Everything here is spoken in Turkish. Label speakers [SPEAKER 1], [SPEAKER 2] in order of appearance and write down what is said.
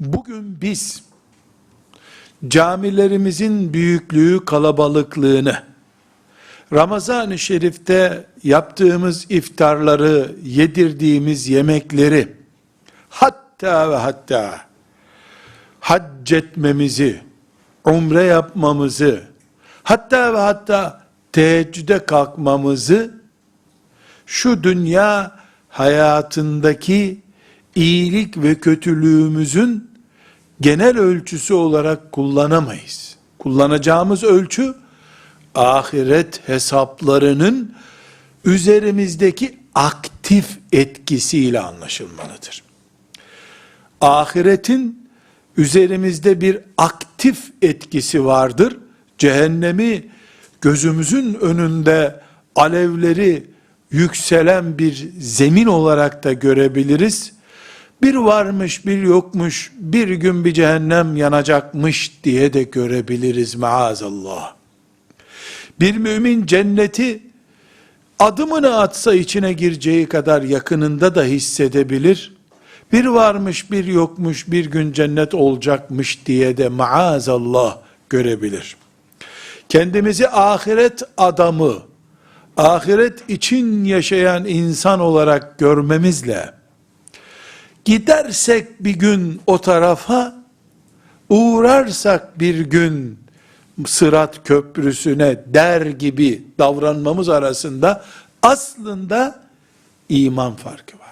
[SPEAKER 1] Bugün biz camilerimizin büyüklüğü, kalabalıklığını, Ramazan-ı Şerif'te yaptığımız iftarları, yedirdiğimiz yemekleri, hatta ve hatta hac etmemizi, umre yapmamızı, hatta ve hatta teheccüde kalkmamızı, şu dünya hayatındaki iyilik ve kötülüğümüzün genel ölçüsü olarak kullanamayız. Kullanacağımız ölçü ahiret hesaplarının üzerimizdeki aktif etkisiyle anlaşılmalıdır. Ahiretin üzerimizde bir aktif etkisi vardır. Cehennemi gözümüzün önünde alevleri yükselen bir zemin olarak da görebiliriz. Bir varmış bir yokmuş, bir gün bir cehennem yanacakmış diye de görebiliriz maazallah. Bir mümin cenneti adımını atsa içine gireceği kadar yakınında da hissedebilir. Bir varmış bir yokmuş bir gün cennet olacakmış diye de maazallah görebilir. Kendimizi ahiret adamı, ahiret için yaşayan insan olarak görmemizle, gidersek bir gün o tarafa, uğrarsak bir gün Sırat köprüsüne der gibi davranmamız arasında aslında iman farkı var.